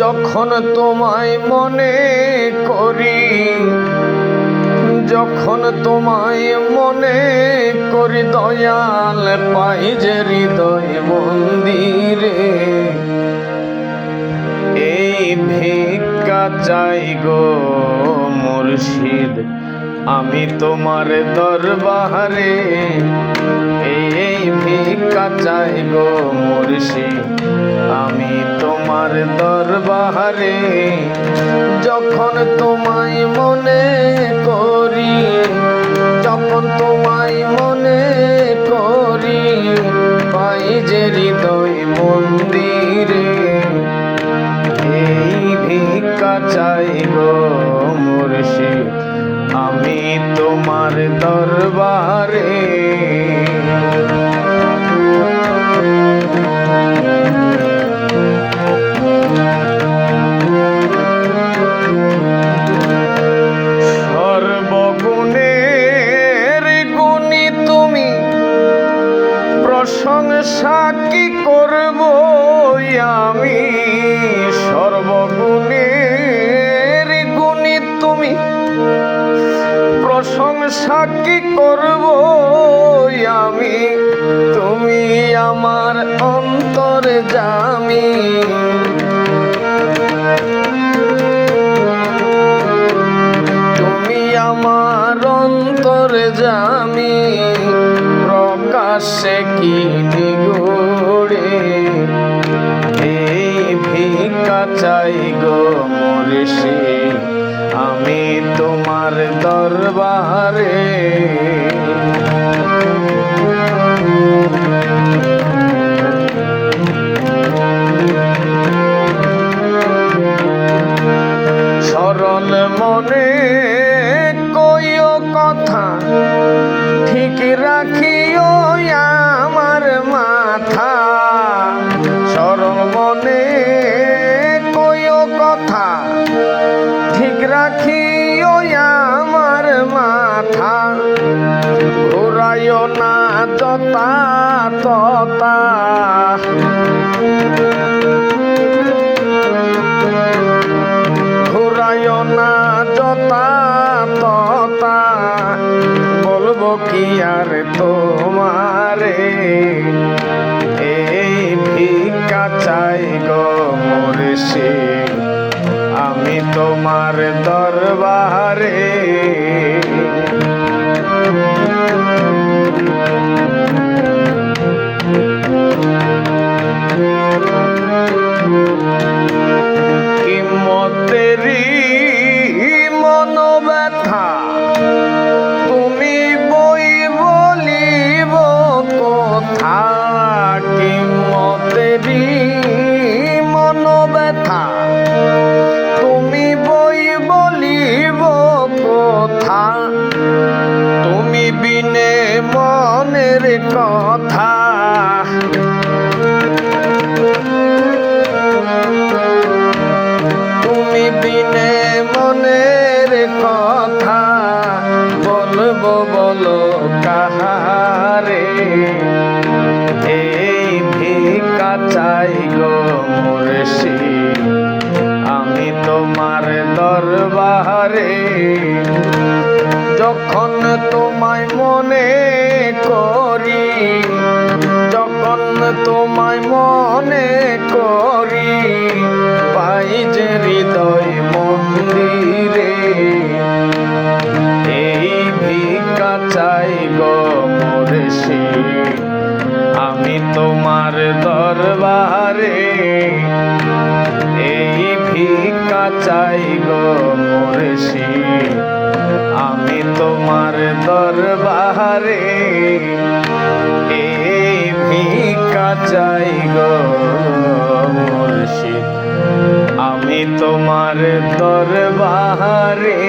যখন তোমায় মনে করি, যখন তোমায় মনে করি, দয়াল পাই যে হৃদয় মন্দিরে। এই ভিক্ষা চাই গো মুর্শিদ আমি তোমার দরবারে এই ভিক্ষা চাই গো মুর্শিদ। আমি তোমার দরবারে যখন তোমায় মনে করি, যখন তোমায় মনে করি, পাই যে হৃদয় মন্দিরে। এই ভিক্ষা চাই গো তোমার দরবারে। সর্বগুণের গুণী তুমি প্রশংসা কি কি করব আমি? তুমি আমার অন্তরে জামি। তুমি আমার অন্তরে জামি। প্রকাশে কি নিগুড়ে এই ভিক্ষা চাই গো মরিষি আমি তোমার দরবারে। না যতা ততা ঘুরাইও না যতা ততা বলব কি আর তোমারে? এই ভিক্ষা চাই গো মোরসে আমি তোমার দরবারে কথা কিমতেরি মনোব্যথা তুমি বই বলিব কথা তুমি বিনে মনের কথা। তুমি বিনে কথা। বলব বলো কাহারে? যখন তোমায় মনে করি, যখন তোমায় মনে করি, পাই যে হৃদয় মন্দিরে। এই ভিক্ষা চাই গো মোরেশি আমি তোমার দরবারে। এই ভিক্ষা চাই গো মোরেশি আমি তোমার দরবারে এই ভিক্ষা চাই গো মুর্শিদ। আমি তোমার দরবারে